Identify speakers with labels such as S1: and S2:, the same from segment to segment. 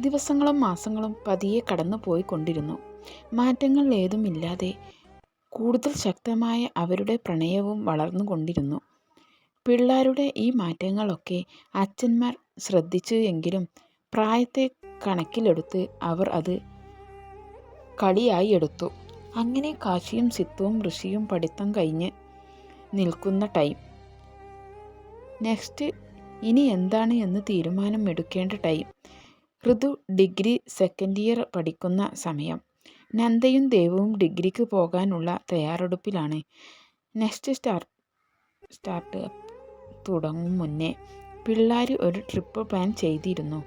S1: ദിവസങ്ങളും മാസങ്ങളും പതിയെ കടന്നു പോയിക്കൊണ്ടിരുന്നു. മാറ്റങ്ങൾ ഏതുമില്ലാതെ കൂടുതൽ ശക്തമായ അവരുടെ പ്രണയവും വളർന്നുകൊണ്ടിരുന്നു. പിള്ളേരുടെ ഈ മാറ്റങ്ങളൊക്കെ അച്ഛന്മാർ ശ്രദ്ധിച്ചു എങ്കിലും പ്രായത്തെ കണക്കിലെടുത്ത് അവർ അത് കളിയായി എടുത്തു. അങ്ങനെ കാശിയും സിത്തുവും ഋഷിയും പഠിത്തം കഴിഞ്ഞ് നിൽക്കുന്ന ടൈം. നെക്സ്റ്റ് ഇനി എന്താണ് എന്ന് തീരുമാനം എടുക്കേണ്ട time. Ritu degree second year പഠിക്കുന്ന സമയം. നന്ദയും ദേവവും ഡിഗ്രിക്ക് പോകാനുള്ള തയ്യാറെടുപ്പിലാണ്. നെക്സ്റ്റ് സ്റ്റാർ സ്റ്റാർട്ട് തുടങ്ങും മുന്നേ പിള്ളേർ ഒരു ട്രിപ്പ് പ്ലാൻ ചെയ്തിരുന്നു.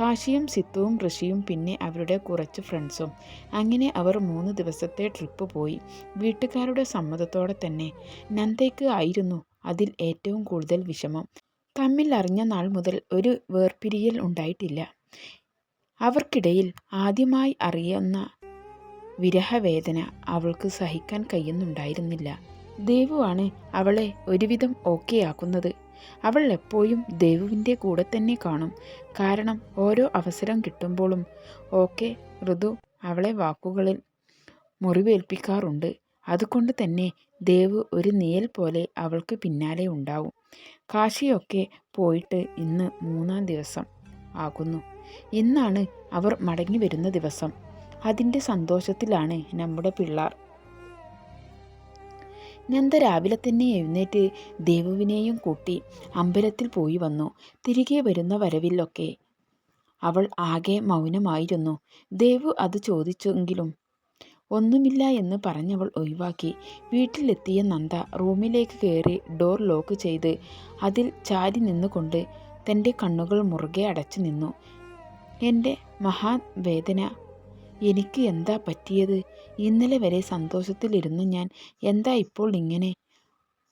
S1: കാശിയും സിത്തുവും ഋഷിയും പിന്നെ അവരുടെ കുറച്ച് ഫ്രണ്ട്സും. അങ്ങനെ അവർ മൂന്ന് ദിവസത്തെ ട്രിപ്പ് പോയി. വീട്ടുകാരുടെ സമ്മതത്തോടെ തന്നെ. നന്ദയ്ക്ക് ആയിരുന്നു അതിൽ ഏറ്റവും കൂടുതൽ വിഷമം. തമ്മിൽ അറിഞ്ഞ നാൾ മുതൽ ഒരു വേർപിരിയൽ ഉണ്ടായിട്ടില്ല. അവർക്കിടയിൽ ആദ്യമായി അറിയുന്ന വിരഹവേദന അവൾക്ക് സഹിക്കാൻ കഴിയുന്നുണ്ടായിരുന്നില്ല. ദേവുവാണ് അവളെ ഒരുവിധം ഓക്കെയാക്കുന്നത്. അവൾ എപ്പോഴും ദേവുവിന്റെ കൂടെ തന്നെ കാണും. കാരണം ഓരോ അവസരം കിട്ടുമ്പോഴും ഓക്കെ ഋതു അവളെ വാക്കുകളിൽ മുറിവേൽപ്പിക്കാറുണ്ട്. അതുകൊണ്ട് തന്നെ ദേവ് ഒരു നീയൽ പോലെ അവൾക്ക് പിന്നാലെ ഉണ്ടാവും. കാശിയൊക്കെ പോയിട്ട് ഇന്ന് മൂന്നാം ദിവസം ആകുന്നു. എന്നാണ് അവർ മടങ്ങി വരുന്ന ദിവസം. അതിന്റെ സന്തോഷത്തിലാണ് നമ്മുടെ പിള്ളാർ. നന്ദ രാവിലെ തന്നെ എഴുന്നേറ്റ് ദേവുവിനെയും കൂട്ടി അമ്പലത്തിൽ പോയി വന്നു. തിരികെ വരുന്ന വരവിലൊക്കെ അവൾ ആകെ മൗനമായിരുന്നു. ദേവു അത് ചോദിച്ചെങ്കിലും ഒന്നുമില്ല എന്ന് പറഞ്ഞവൾ ഒഴിവാക്കി. വീട്ടിലെത്തിയ നന്ദ റൂമിലേക്ക് കയറി ഡോർ ലോക്ക് ചെയ്ത് അതിൽ ചാരി നിന്നുകൊണ്ട് തന്റെ കണ്ണുകൾ മുറുകെ അടച്ചു നിന്നു. എന്റെ മഹാവേദന എനിക്ക് എന്താ പറ്റിയത്? ഇന്നലെ വരെ സന്തോഷത്തിലിരുന്നു ഞാൻ എന്താ ഇപ്പോൾ ഇങ്ങനെ?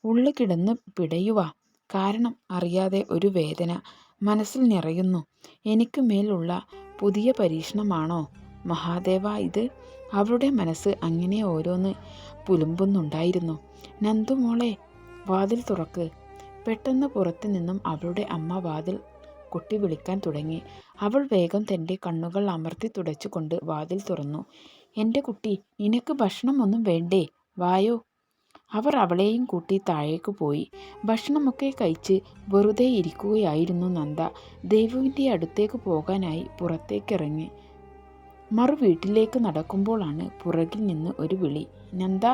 S1: ഉള്ളു കിടന്ന് പിടയുക കാരണം അറിയാതെ ഒരു വേദന മനസ്സിൽ നിറയുന്നു. എനിക്ക് മേലുള്ള പുതിയ പരീക്ഷണമാണോ മഹാദേവ ഇത്? അവരുടെ മനസ്സ് അങ്ങനെ ഓരോന്ന് പുലുമ്പുന്നുണ്ടായിരുന്നു. നന്ദുമോളെ വാതിൽ തുറക്ക്. പെട്ടെന്ന് പുറത്തു നിന്നും അവളുടെ അമ്മ വാതിൽ കൊട്ടി വിളിക്കാൻ തുടങ്ങി. അവൾ വേഗം തന്റെ കണ്ണുകൾ അമർത്തി തുടച്ചുകൊണ്ട് വാതിൽ തുറന്നു. എന്റെ കുട്ടി നിനക്ക് ഭക്ഷണമൊന്നും വേണ്ടേ? വായോ. അവർ അവളെയും കൂട്ടി താഴേക്ക് പോയി. ഭക്ഷണമൊക്കെ കഴിച്ച് വെറുതെ ഇരിക്കുകയായിരുന്നു നന്ദ. ദേവുവിന്റെ അടുത്തേക്ക് പോകാനായി പുറത്തേക്കിറങ്ങി മറു വീട്ടിലേക്ക് നടക്കുമ്പോഴാണ് പുറകിൽ നിന്ന് ഒരു വിളി. നന്ദ.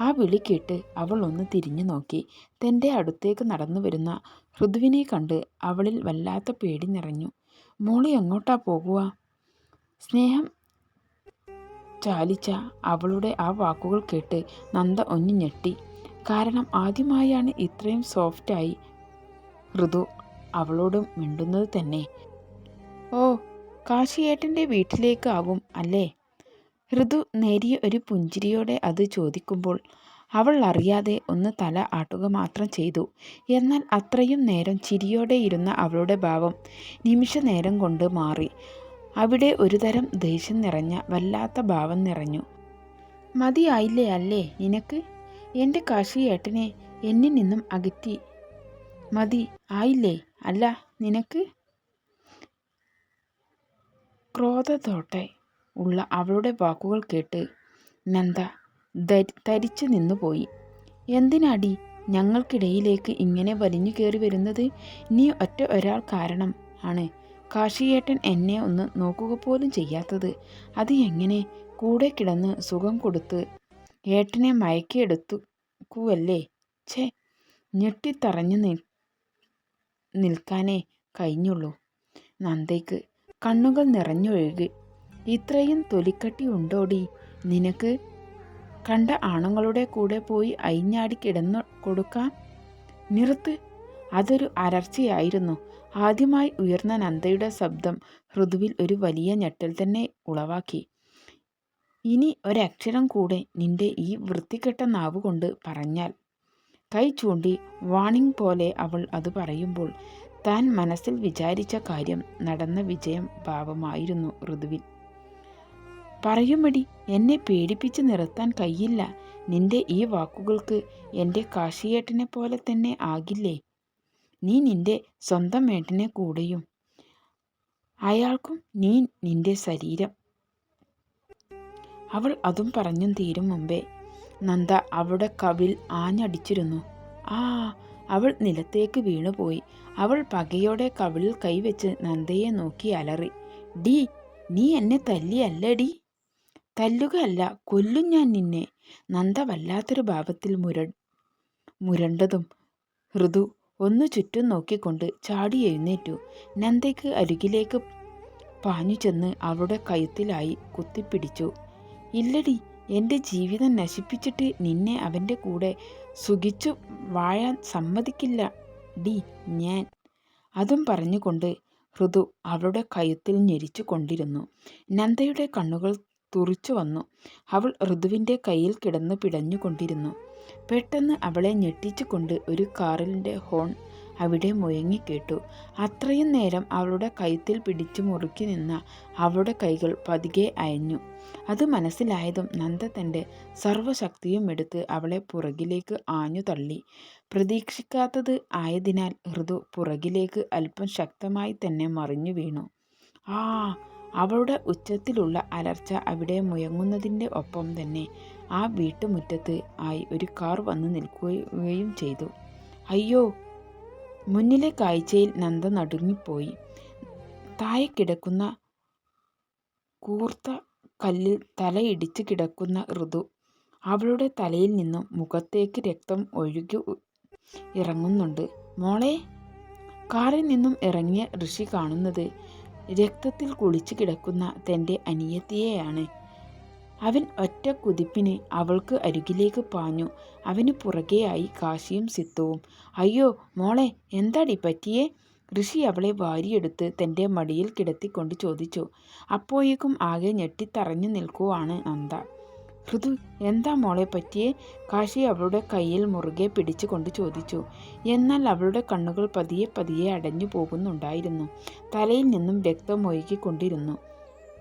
S1: ആ വിളി കേട്ട് അവൾ ഒന്ന് തിരിഞ്ഞു നോക്കി. തന്റെ അടുത്തേക്ക് നടന്നു വരുന്ന ഋതുവിനെ കണ്ട് അവളിൽ വല്ലാത്ത പേടി നിറഞ്ഞു. മോളി എങ്ങോട്ടാ പോകുക സ്നേഹം ചാലിച്ച അവളുടെ ആ വാക്കുകൾ കേട്ട് നന്ദ ഒന്ന് ഞെട്ടി. കാരണം ആദ്യമായാണ് ഇത്രയും സോഫ്റ്റായി ഋതു അവളോട് മിണ്ടുന്നത് തന്നെ. ഓ കാശിയേട്ടന്റെ വീട്ടിലേക്ക് ആകും അല്ലേ? ഋതു നേരിയ ഒരു പുഞ്ചിരിയോടെ അത് ചോദിക്കുമ്പോൾ അവൾ അറിയാതെ ഒന്ന് തല ആട്ടുക മാത്രം ചെയ്തു. എന്നാൽ അത്രയും നേരം ചിരിയോടെ ഇരുന്ന അവളുടെ ഭാവം നിമിഷ നേരം കൊണ്ട് മാറി. അവിടെ ഒരുതരം ദേഷ്യം നിറഞ്ഞ വല്ലാത്ത ഭാവം നിറഞ്ഞു. മതിയായില്ലേ അല്ലേ നിനക്ക്? എന്റെ കാശി ഏട്ടനെ എന്നിൽ നിന്നും അകറ്റി മതി ആയില്ലേ അല്ല നിനക്ക്? ക്രോധത്തോടെ ഉള്ള അവളുടെ വാക്കുകൾ കേട്ട് നന്ദ തരിച്ചു നിന്നുപോയി. എന്തിനാടി ഞങ്ങൾക്കിടയിലേക്ക് ഇങ്ങനെ വലിഞ്ഞു കയറി വരുന്നത്? നീ ഒറ്റ ഒരാൾ കാരണം ആണ് കാശിയേട്ടൻ എന്നെ ഒന്ന് നോക്കുക പോലും ചെയ്യാത്തത്. അത് എങ്ങനെ? കൂടെ കിടന്ന് സുഖം കൊടുത്ത് ഏട്ടനെ മയക്കിയെടുത്തുക്കുവല്ലേ ഛെ ഞെട്ടിത്തറഞ്ഞു നിൽക്കാനേ കഴിഞ്ഞുള്ളൂ നന്ദയ്ക്ക്. കണ്ണുകൾ നിറഞ്ഞൊഴുകി. ഇത്രയും തൊലിക്കട്ടി ഉണ്ടോടി നിനക്ക്? കണ്ട ആണുങ്ങളുടെ കൂടെ പോയി അയിഞ്ഞാടി കിടന്നു കൊടുക്കാം നിർത്ത്. അതൊരു അലർച്ചയായിരുന്നു. ആദ്യമായി ഉയർന്ന നന്ദയുടെ ശബ്ദം ഋതുവിൽ ഒരു വലിയ ഞെട്ടൽ തന്നെ ഉളവാക്കി. ഇനി ഒരക്ഷരം കൂടെ നിന്റെ ഈ വൃത്തികെട്ട നാവുകൊണ്ട് പറഞ്ഞാൽ. കൈ ചൂണ്ടി വാണിംഗ് പോലെ അവൾ അത് പറയുമ്പോൾ താൻ മനസ്സിൽ വിചാരിച്ച കാര്യം നടന്ന വിജയം ഭാവമായിരുന്നു ഋതുവിൽ. പറയുമെടി എന്നെ പേടിപ്പിച്ച് നിർത്താൻ കഴിയില്ല. നിന്റെ ഈ വാക്കുകൾക്ക് എന്റെ കാശിയേട്ടനെ പോലെ തന്നെ ആകില്ലേ? നീ നിന്റെ സ്വന്തം ഏട്ടനെ കൂടെയും. അയാൾക്കും നീ നിന്റെ ശരീരം. അവൾ അതും പറഞ്ഞും തീരും മുമ്പേ നന്ദ അവളുടെ കവിൽ ആഞ്ഞടിച്ചിരുന്നു. ആ അവൾ നിലത്തേക്ക് വീണുപോയി. അവൾ പകയോടെ കവിളിൽ കൈവച്ച് നന്ദയെ നോക്കി അലറി. ഡി നീ എന്നെ തല്ലിയല്ലടി. തല്ലുക അല്ല കൊല്ലും ഞാൻ നിന്നെ. നന്ദ വല്ലാത്തൊരു ഭാവത്തിൽ മുര മുരണ്ടതും ഋതു ഒന്നു ചുറ്റും നോക്കിക്കൊണ്ട് ചാടി എഴുന്നേറ്റു. നന്ദയ്ക്ക് അരികിലേക്ക് പാഞ്ഞു ചെന്ന് അവളുടെ കഴുത്തിലായി കുത്തിപ്പിടിച്ചു. ഇല്ലടി എന്റെ ജീവിതം നശിപ്പിച്ചിട്ട് നിന്നെ അവന്റെ കൂടെ സുഖിച്ചു വാഴാൻ സമ്മതിക്കില്ല ഡി ഞാൻ. അതും പറഞ്ഞുകൊണ്ട് ഋതു അവളുടെ കഴുത്തിൽ ഞെരിച്ചു കൊണ്ടിരുന്നു. നന്ദയുടെ കണ്ണുകൾ തുറിച്ചു വന്നു. അവൾ ഋതുവിന്റെ കയ്യിൽ കിടന്ന് പിടഞ്ഞുകൊണ്ടിരുന്നു. പെട്ടെന്ന് അവളെ ഞെട്ടിച്ചുകൊണ്ട് ഒരു കാറിന്റെ ഹോൺ അവിടെ മുഴങ്ങിക്കേട്ടു അത്രയും നേരം അവളുടെ കൈത്തിൽ പിടിച്ചു മുറുക്കി നിന്ന അവളുടെ കൈകൾ പതികെ അയഞ്ഞു. അത് മനസ്സിലായതും നന്ദ തന്റെ സർവശക്തിയും എടുത്ത് അവളെ പുറകിലേക്ക് ആഞ്ഞു തള്ളി. പ്രതീക്ഷിക്കാത്തത് ആയതിനാൽ ഋതു പുറകിലേക്ക് അല്പം ശക്തമായി തന്നെ മറിഞ്ഞു വീണു. ആ അവളുടെ ഉച്ചത്തിലുള്ള അലർച്ച അവിടെ മുയങ്ങുന്നതിന്റെ ഒപ്പം തന്നെ ആ വീട്ടുമുറ്റത്ത് ആയി ഒരു കാർ വന്ന് നിൽക്കുകയും ചെയ്തു. അയ്യോ! മുന്നിലെ കാഴ്ചയിൽ നന്ദ നടുങ്ങിപ്പോയി. താഴെ കിടക്കുന്ന കൂർത്ത കല്ലിൽ തലയിടിച്ച് കിടക്കുന്ന ഋതു അവളുടെ തലയിൽ നിന്നും മുഖത്തേക്ക് രക്തം ഒഴുകി ഇറങ്ങുന്നുണ്ട്. മോളെ കാറിൽ നിന്നും ഇറങ്ങിയ ഋഷി കാണുന്നത് രക്തത്തിൽ കുളിച്ചു കിടക്കുന്ന തന്റെ അനിയത്തിയെയാണ്. അവൻ ഒറ്റ കുതിപ്പിന് അവൾക്ക് അരികിലേക്ക് പാഞ്ഞു. അവന് പുറകെയായി കാശിയും സിത്തവും അയ്യോ മോളെ എന്താടി പറ്റിയേ? ഋഷി അവളെ വാരിയെടുത്ത് തന്റെ മടിയിൽ കിടത്തിക്കൊണ്ട് ചോദിച്ചു. അപ്പോഴേക്കും ആകെ ഞെട്ടിത്തറഞ്ഞു നിൽക്കുവാണ് നന്ദ ഋതു എന്താ മോളെ പറ്റിയേ? കാശി അവളുടെ കയ്യിൽ മുറുകെ പിടിച്ചുകൊണ്ട് ചോദിച്ചു. എന്നാൽ അവളുടെ കണ്ണുകൾ പതിയെ പതിയെ അടഞ്ഞു പോകുന്നുണ്ടായിരുന്നു. തലയിൽ നിന്നും രക്തം ഒഴുകിക്കൊണ്ടിരുന്നു.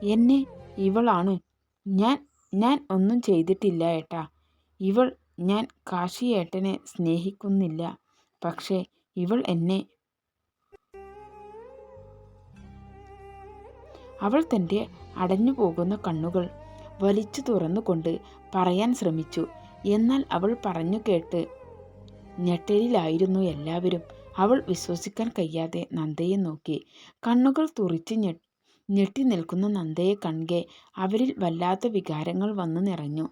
S1: എന്നെ ഇവളാണ്. ഞാൻ ഞാൻ ഒന്നും ചെയ്തിട്ടില്ല ഏട്ടാ. ഇവൾ ഞാൻ കാശി ഏട്ടനെ സ്നേഹിക്കുന്നില്ല. പക്ഷേ ഇവൾ എന്നെ അവൾ തന്റെ അടഞ്ഞു പോകുന്ന കണ്ണുകൾ വലിച്ചു തുറന്നുകൊണ്ട് പറയാൻ ശ്രമിച്ചു. എന്നാൽ അവൾ പറഞ്ഞു കേട്ട് ഞെട്ടലിലായിരുന്നു എല്ലാവരും. അവൾ വിശ്വസിക്കാൻ കഴിയാതെ നന്ദയെ നോക്കി. കണ്ണുകൾ തുറിച്ച് ഞെട്ടി നിൽക്കുന്ന നന്ദയെ കൺകെ അവരിൽ വല്ലാത്ത വികാരങ്ങൾ വന്നു നിറഞ്ഞു.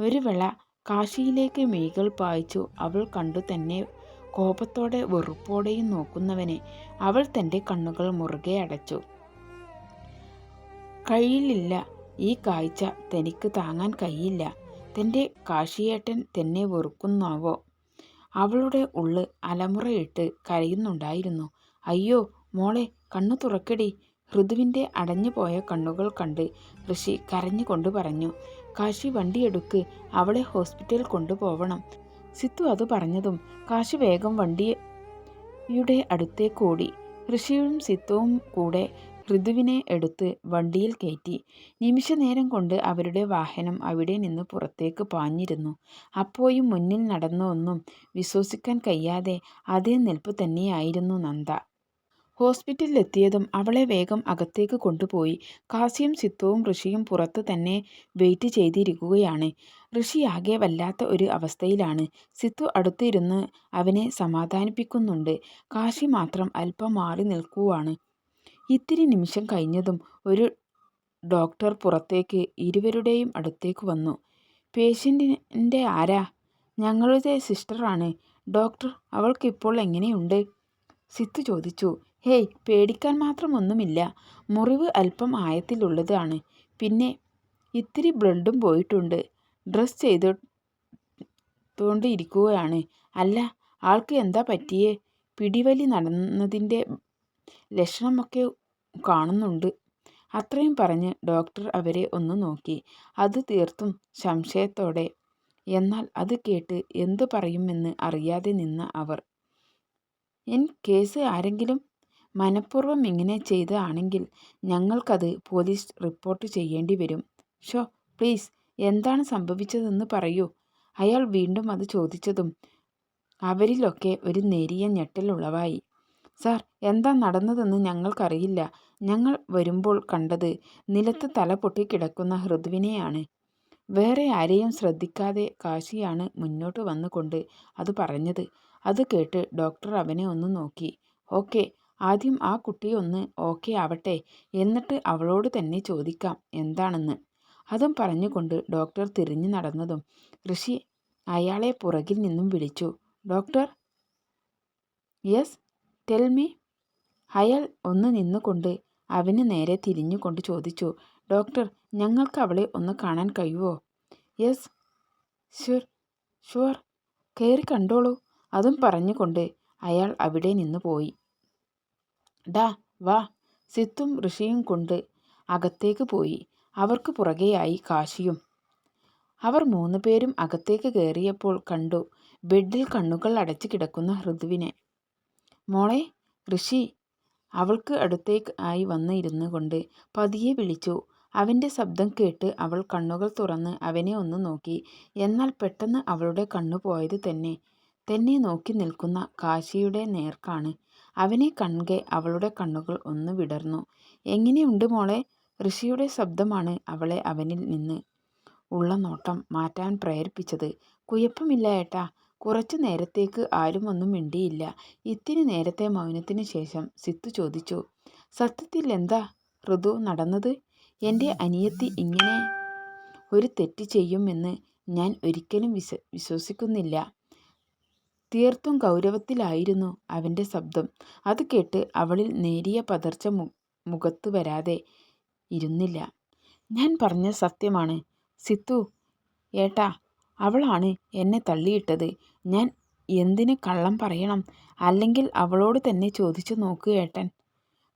S1: ഒരു വേള കാശിയിലേക്ക് മെയ്കൾ പായിച്ചു അവൾ കണ്ടു തന്നെ കോപത്തോടെ വെറുപ്പോടെയും നോക്കുന്നവനെ അവൾ തന്റെ കണ്ണുകൾ മുറുകെ അടച്ചു. കഴിയില്ല ഈ കാഴ്ച തനിക്ക് താങ്ങാൻ കഴിയില്ല. തന്റെ കാശിയേട്ടൻ തന്നെ വെറുക്കുന്നാവോ? അവളുടെ ഉള്ള് അലമുറയിട്ട് കരയുന്നുണ്ടായിരുന്നു. അയ്യോ മോളെ കണ്ണു തുറക്കടി. ഋതുവിന്റെ അടഞ്ഞുപോയ കണ്ണുകൾ കണ്ട് ഋഷി കരഞ്ഞുകൊണ്ട് പറഞ്ഞു കാശി വണ്ടിയെടുക്ക് അവളെ ഹോസ്പിറ്റലിൽ കൊണ്ടുപോവണം സിത്തു അത് പറഞ്ഞതും കാശി വേഗം വണ്ടിയുടെ അടുത്തേക്ക് ഓടി. ഋഷിയും സിത്തുവും കൂടെ ഋതുവിനെ എടുത്ത് വണ്ടിയിൽ കയറ്റി. നിമിഷനേരം കൊണ്ട് അവരുടെ വാഹനം അവിടെ നിന്ന് പുറത്തേക്ക് പാഞ്ഞിരുന്നു. അപ്പോഴും മുന്നിൽ നടന്ന ഒന്നും വിശ്വസിക്കാൻ കഴിയാതെ അതേ നിൽപ്പ് തന്നെയായിരുന്നു നന്ദ. ഹോസ്പിറ്റലിലെത്തിയതും അവളെ വേഗം അകത്തേക്ക് കൊണ്ടുപോയി. കാസിയും സിത്തുവും ഋഷിയും പുറത്ത് തന്നെ വെയിറ്റ് ചെയ്തിരിക്കുകയാണ്. ഋഷി ആകെ വല്ലാത്ത ഒരു അവസ്ഥയിലാണ്. സിത്തു അടുത്തിരുന്ന് അവനെ സമാധാനിപ്പിക്കുന്നുണ്ട്. കാശി മാത്രം അല്പം മാറി നിൽക്കുവാണ്. ഇത്തിരി നിമിഷം കഴിഞ്ഞതും ഒരു ഡോക്ടർ പുറത്തേക്ക് ഇരുവരുടെയും അടുത്തേക്ക് വന്നു. പേഷ്യന്റിന്റെ ആരാ? ഞങ്ങളുടെ സിസ്റ്ററാണ് ഡോക്ടർ അവൾക്കിപ്പോൾ എങ്ങനെയുണ്ട്? സിത്തു ചോദിച്ചു. ഹേയ് പേടിക്കാൻ മാത്രം ഒന്നുമില്ല. മുറിവ് അല്പം ആയത്തിലുള്ളതാണ് പിന്നെ ഇത്തിരി ബ്ലഡും പോയിട്ടുണ്ട്. ഡ്രസ് ചെയ്തുകൊണ്ട് ഇരിക്കുകയാണ് അല്ല ആൾക്ക് എന്താ പറ്റിയേ? പിടിവലി നടന്നതിന്റെ ലക്ഷണമൊക്കെ കാണുന്നുണ്ട്. അത്രയും പറഞ്ഞ് ഡോക്ടർ അവരെ ഒന്ന് നോക്കി. അത് തീർത്തും സംശയത്തോടെ. എന്നാൽ അത് കേട്ട് എന്തു പറയുമെന്ന് അറിയാതെ നിന്ന അവർ. എൻ കേസ് ആരെങ്കിലും മനഃപൂർവം ഇങ്ങനെ ചെയ്തതാണെങ്കിൽ ഞങ്ങൾക്കത് പോലീസ് റിപ്പോർട്ട് ചെയ്യേണ്ടി വരും. ഷോ പ്ലീസ് എന്താണ് സംഭവിച്ചതെന്ന് പറയൂ. അയാൾ വീണ്ടും അത് ചോദിച്ചതും അവരിലൊക്കെ ഒരു നേരിയ ഞെട്ടലുളവായി. സാർ എന്താ നടന്നതെന്ന് ഞങ്ങൾക്കറിയില്ല. ഞങ്ങൾ വരുമ്പോൾ കണ്ടത് നിലത്ത് തല പൊട്ടിക്കിടക്കുന്ന ഹൃദുവിനെയാണ്. വേറെ ആരെയും ശ്രദ്ധിക്കാതെ കാശിയാണ് മുന്നോട്ട് വന്നുകൊണ്ട് അത് പറഞ്ഞത്. അത് കേട്ട് ഡോക്ടർ അവനെ ഒന്ന് നോക്കി. ഓക്കെ ആദ്യം ആ കുട്ടി ഒന്ന് ഓക്കെ ആവട്ടെ എന്നിട്ട് അവളോട് തന്നെ ചോദിക്കാം എന്താണെന്ന്. അതും പറഞ്ഞുകൊണ്ട് ഡോക്ടർ തിരിഞ്ഞു നടന്നതും ഋഷി അയാളെ പുറകിൽ നിന്നും വിളിച്ചു. ഡോക്ടർ? യെസ് ടെൽ മീ അയാൾ ഒന്ന് നിന്നുകൊണ്ട് അവന് നേരെ തിരിഞ്ഞുകൊണ്ട് ചോദിച്ചു ഡോക്ടർ ഞങ്ങൾക്ക് അവളെ ഒന്ന് കാണാൻ കഴിയുമോ യെസ് ഷുർ ഷുവർ കയറി കണ്ടോളൂ. അതും പറഞ്ഞുകൊണ്ട് അയാൾ അവിടെ നിന്ന് പോയി. ഡാ വാ. സിത്തും ഋഷിയും കൊണ്ട് അകത്തേക്ക് പോയി. അവർക്ക് പുറകെയായി കാശിയും. അവർ മൂന്ന് പേരും അകത്തേക്ക് കയറിയപ്പോൾ കണ്ടു ബെഡിൽ കണ്ണുകൾ അടച്ചു കിടക്കുന്ന ഋതുവിനെ മോളെ ഋഷി അവൾക്ക് അടുത്തേക്ക് ആയി വന്ന് ഇരുന്നു കൊണ്ട് പതിയെ വിളിച്ചു. അവന്റെ ശബ്ദം കേട്ട് അവൾ കണ്ണുകൾ തുറന്ന് അവനെ ഒന്ന് നോക്കി. എന്നാൽ പെട്ടെന്ന് അവളുടെ കണ്ണു പോയത് തന്നെ തന്നെ നോക്കി നിൽക്കുന്ന കാശിയുടെ നേർക്കാണ്. അവനെ കൺകെ അവളുടെ കണ്ണുകൾ ഒന്ന് വിടർന്നു. എങ്ങനെയുണ്ട് മോളെ? ഋഷിയുടെ ശബ്ദമാണ് അവളെ അവനിൽ നിന്ന് ഉള്ള നോട്ടം മാറ്റാൻ പ്രേരിപ്പിച്ചത്. കുഴപ്പമില്ല ഏട്ടാ കുറച്ചു നേരത്തേക്ക് ആരും ഒന്നും മിണ്ടിയില്ല. ഇത്തിരി നേരത്തെ മൗനത്തിന് ശേഷം സിത്തു ചോദിച്ചു സത്യത്തിൽ എന്താ ഋതു നടന്നത്? എന്റെ അനിയത്തി ഇങ്ങനെ ഒരു തെറ്റ് ചെയ്യുമെന്ന് ഞാൻ ഒരിക്കലും വിശ വിശ്വസിക്കുന്നില്ല. തീർത്തും ഗൗരവത്തിലായിരുന്നു അവന്റെ ശബ്ദം. അത് കേട്ട് അവളിൽ നേരിയ പതർച്ച മുഖത്ത് വരാതെ ഇരുന്നില്ല. ഞാൻ പറഞ്ഞ സത്യമാണ്. സിത്തു ഏട്ടാ അവളാണ് എന്നെ തള്ളിയിട്ടത്. ഞാൻ എന്തിന് കള്ളം പറയണം? അല്ലെങ്കിൽ അവളോട് തന്നെ ചോദിച്ചു നോക്ക് ഏട്ടൻ.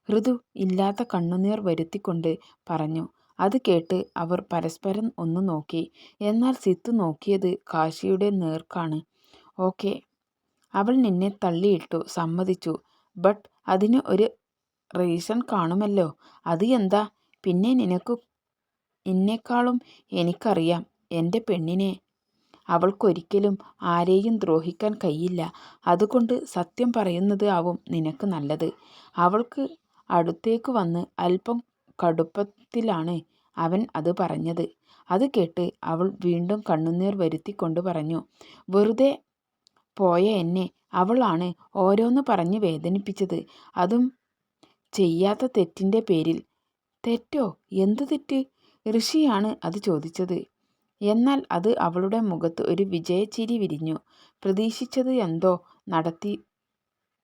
S1: ഋതു ഇല്ലാത്ത കണ്ണുനീർ വരുത്തിക്കൊണ്ട് പറഞ്ഞു. അത് കേട്ട് അവർ പരസ്പരം ഒന്ന് നോക്കി. എന്നാൽ സിത്തു നോക്കിയത് കാശിയുടെ നേർക്കാണ്. ഓക്കെ. അവൾ നിന്നെ തള്ളിയിട്ടു സമ്മതിച്ചു. ബട്ട് അതിന് ഒരു റീസൺ കാണുമല്ലോ. അത് എന്താ? പിന്നെ നിനക്ക് എന്നെക്കാളും എനിക്കറിയാം. എന്റെ പെണ്ണിനെ അവൾക്കൊരിക്കലും ആരെയും ദ്രോഹിക്കാൻ കഴിയില്ല. അതുകൊണ്ട് സത്യം പറയുന്നത് ആവും നിനക്ക് നല്ലത്. അവൾക്ക് അടുത്തേക്ക് വന്ന് അല്പം കടുപ്പത്തിലാണ് അവൻ അത് പറഞ്ഞത്. അത് കേട്ട് അവൾ വീണ്ടും കണ്ണുനീർ വരുത്തിക്കൊണ്ട് പറഞ്ഞു വെറുതെ പോയ എന്നെ അവളാണ് ഓരോന്ന് പറഞ്ഞ് വേദനിപ്പിച്ചത്. അതും ചെയ്യാത്ത തെറ്റിന്റെ പേരിൽ. തെറ്റോ? എന്ത് തെറ്റ്? ഋഷിയാണ് അത് ചോദിച്ചത്. എന്നാൽ അത് അവളുടെ മുഖത്ത് ഒരു വിജയച്ചിരി വിരിഞ്ഞു. പ്രതീക്ഷിച്ചത് എന്തോ നടത്തി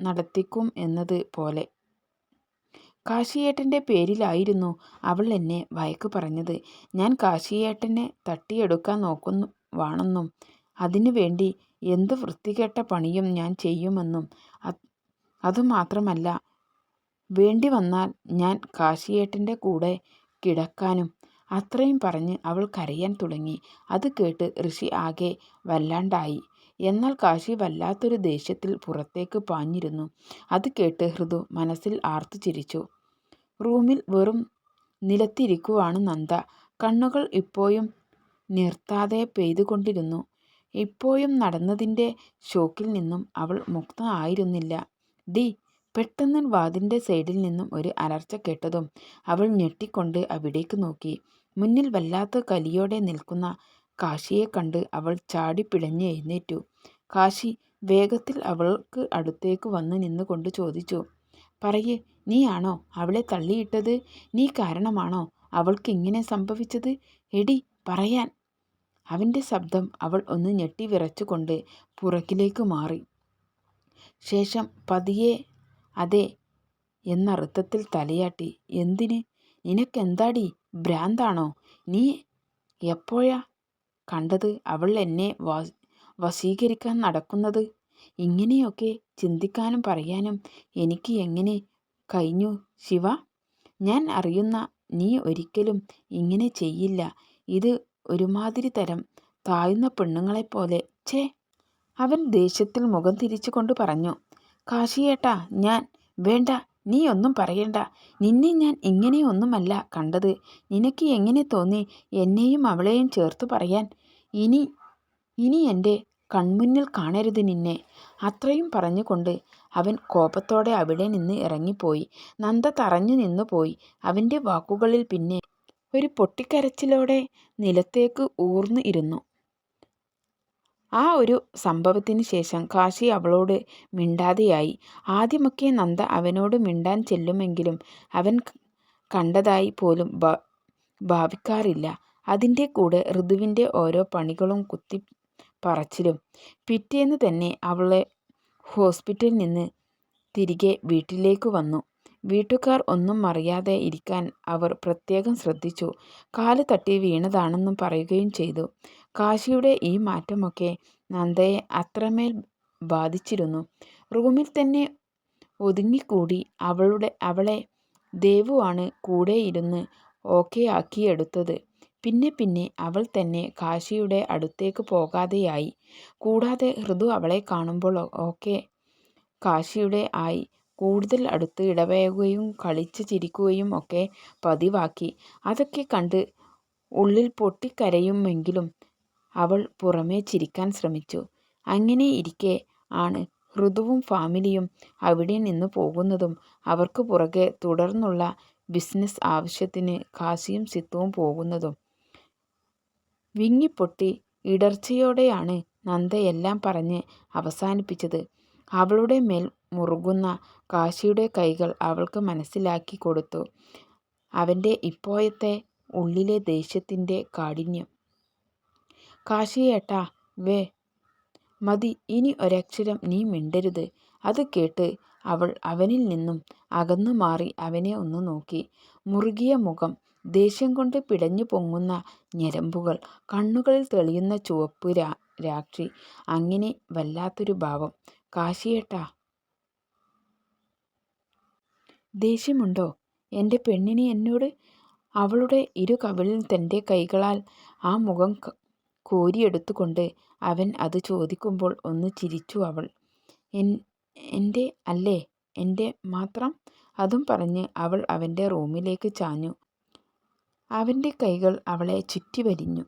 S1: നടത്തിക്കും എന്നത് പോലെ. കാശിയേട്ടന്റെ പേരിലായിരുന്നു അവൾ എന്നെ വയക്ക് പറഞ്ഞത്. ഞാൻ കാശിയേട്ടനെ തട്ടിയെടുക്കാൻ നോക്കുന്നു വാണെന്നും അതിനു വേണ്ടി എന്ത് വൃത്തികെട്ട പണിയും ഞാൻ ചെയ്യുമെന്നും അതുമാത്രമല്ല വേണ്ടി വന്നാൽ ഞാൻ കാശിയേട്ടന്റെ കൂടെ കിടക്കാനും അത്രയും പറഞ്ഞ് അവൾ കരയാൻ തുടങ്ങി. അത് കേട്ട് ഋഷി ആകെ വല്ലാണ്ടായി. എന്നാൽ കാശി വല്ലാത്തൊരു ദേഷ്യത്തിൽ പുറത്തേക്ക് പാഞ്ഞിരുന്നു. അത് കേട്ട് ഹൃദു മനസ്സിൽ ആർത്തു ചിരിച്ചു. റൂമിൽ വെറും നിലത്തിരിക്കുവാണ് നന്ദ. കണ്ണുകൾ ഇപ്പോഴും നിർത്താതെ പെയ്തുകൊണ്ടിരുന്നു. ഇപ്പോഴും നടന്നതിന്റെ ഷോക്കിൽ നിന്നും അവൾ മുക്ത ആയിരുന്നില്ല ഡി പെട്ടെന്ന് വാതിന്റെ സൈഡിൽ നിന്നും ഒരു അലർച്ച കേട്ടതും അവൾ ഞെട്ടിക്കൊണ്ട് അവിടേക്ക് നോക്കി. മുന്നിൽ വല്ലാത്ത കലിയോടെ നിൽക്കുന്ന കാശിയെ കണ്ട് അവൾ ചാടി പിടഞ്ഞ് എഴുന്നേറ്റു. കാശി വേഗത്തിൽ അവൾക്ക് അടുത്തേക്ക് വന്ന് നിന്നുകൊണ്ട് ചോദിച്ചു പറയേ നീയാണോ അവളെ തള്ളിയിട്ടത്? നീ കാരണമാണോ അവൾക്ക് ഇങ്ങനെ സംഭവിച്ചത്? എടി പറയാൻ. അവന്റെ ശബ്ദം അവൾ ഒന്ന് ഞെട്ടി വിറച്ചുകൊണ്ട് പുറകിലേക്ക് മാറി. ശേഷം പതിയെ അതെ എന്നർത്ഥത്തിൽ തലയാട്ടി എന്തിന്? നിനക്കെന്താടി? ഭ്രാന്താണോ? നീ എപ്പോഴാ കണ്ടത് അവൾ എന്നെ വശീകരിക്കാൻ നടക്കുന്നത്? ഇങ്ങനെയൊക്കെ ചിന്തിക്കാനും പറയാനും എനിക്ക് എങ്ങനെ കഴിഞ്ഞു ശിവ? ഞാൻ അറിയുന്ന നീ ഒരിക്കലും ഇങ്ങനെ ചെയ്യില്ല. ഇത് ഒരുമാതിരി തരം താഴ്ന്ന പെണ്ണുങ്ങളെപ്പോലെ. ഛേ! അവൻ ദേഷ്യത്തിൽ മുഖം തിരിച്ചു കൊണ്ട് പറഞ്ഞു. കാശിയേട്ടാ ഞാൻ വേണ്ട. നീ ഒന്നും പറയണ്ട. നിന്നെ ഞാൻ ഇങ്ങനെയൊന്നുമല്ല കണ്ടത്. നിനക്ക് എങ്ങനെ തോന്നി എന്നെയും അവളെയും ചേർത്ത് പറയാൻ? ഇനി ഇനി എന്റെ കൺമുന്നിൽ കാണരുത് നിന്നെ. അത്രയും പറഞ്ഞുകൊണ്ട് അവൻ കോപത്തോടെ അവിടെ നിന്ന് ഇറങ്ങിപ്പോയി. നന്ദ തറഞ്ഞു നിന്നു പോയി അവന്റെ വാക്കുകളിൽ പിന്നെ ഒരു പൊട്ടിക്കരച്ചിലോടെ നിലത്തേക്ക് ഊർന്നു ഇരുന്നു. ആ ഒരു സംഭവത്തിന് ശേഷം കാശി അവളോട് മിണ്ടാതെയായി. ആദ്യമൊക്കെ നന്ദ അവനോട് മിണ്ടാൻ ചെല്ലുമെങ്കിലും അവൻ കണ്ടതായി പോലും ഭാവിക്കാറില്ല. അതിന്റെ കൂടെ ഋതുവിന്റെ ഓരോ പണികളും കുത്തി പറച്ചിലും. പിറ്റേന്ന് തന്നെ അവളെ ഹോസ്പിറ്റലിൽ നിന്ന് തിരികെ വീട്ടിലേക്ക് വന്നു. വീട്ടുകാർ ഒന്നും അറിയാതെ ഇരിക്കാൻ അവർ പ്രത്യേകം ശ്രദ്ധിച്ചു. കാൽ തട്ടി വീണതാണെന്നും പറയുകയും ചെയ്തു. കാശിയുടെ ഈ മാറ്റമൊക്കെ നന്ദയെ അത്രമേൽ ബാധിച്ചിരുന്നു. റൂമിൽ തന്നെ ഒതുങ്ങിക്കൂടി അവളുടെ അവളെ ദേവുവാണ് കൂടെ ഇരുന്ന് ഓക്കെ ആക്കിയെടുത്തത്. പിന്നെ പിന്നെ അവൾ തന്നെ കാശിയുടെ അടുത്തേക്ക് പോകാതെയായി. കൂടാതെ ഹൃദു അവളെ കാണുമ്പോൾ ഓക്കെ കാശിയുടെ ആയി കൂടുതൽ അടുത്ത് ഇടപഴകുകയും കളിച്ച് ചിരിക്കുകയും ഒക്കെ പതിവാക്കി. അതൊക്കെ കണ്ട് ഉള്ളിൽ പൊട്ടിക്കരയുമെങ്കിലും അവൾ പുറമേ ചിരിക്കാൻ ശ്രമിച്ചു. അങ്ങനെ ഇരിക്കെ ആണ്. ഋതുവും ഫാമിലിയും അവിടെ നിന്ന് പോകുന്നതും അവർക്ക് പുറകെ തുടർന്നുള്ള ബിസിനസ് ആവശ്യത്തിന് കാശിയും സിത്തുവും പോകുന്നതും. വിങ്ങിപ്പൊട്ടി ഇടർച്ചയോടെയാണ് നന്ദയെല്ലാം പറഞ്ഞ് അവസാനിപ്പിച്ചത്. അവളുടെ മേൽ മുറുകുന്ന കാശിയുടെ കൈകൾ അവൾക്ക് മനസ്സിലാക്കി കൊടുത്തു. അവന്റെ ഇപ്പോഴത്തെ ഉള്ളിലെ ദേഷ്യത്തിന്റെ കാഠിന്യം. കാശിയേട്ടാ വേ. മതി ഇനി ഒരക്ഷരം നീ മിണ്ടരുത്. അത് കേട്ട് അവൾ അവനിൽ നിന്നും അകന്നു മാറി അവനെ ഒന്ന് നോക്കി. മുറുകിയ മുഖം ദേഷ്യം കൊണ്ട് പിടഞ്ഞു പൊങ്ങുന്ന ഞരമ്പുകൾ കണ്ണുകളിൽ തെളിയുന്ന ചുവപ്പ് രാ രാക്ഷി അങ്ങനെ വല്ലാത്തൊരു ഭാവം. കാശിയേട്ടാ. ദേഷ്യമുണ്ടോ? എന്റെ പെണ്ണിനെ എന്നോട് അവളുടെ ഇരു കവിളിൽ തന്റെ കൈകളാൽ ആ മുഖം കോരിയെടുത്തുകൊണ്ട് അവൻ അത് ചോദിക്കുമ്പോൾ ഒന്ന് ചിരിച്ചു അവൾ. എന്റെ അല്ലേ? എന്റെ മാത്രം? അതും പറഞ്ഞ് അവൾ അവന്റെ റൂമിലേക്ക് ചാഞ്ഞു. അവന്റെ കൈകൾ അവളെ ചുറ്റി വലിഞ്ഞു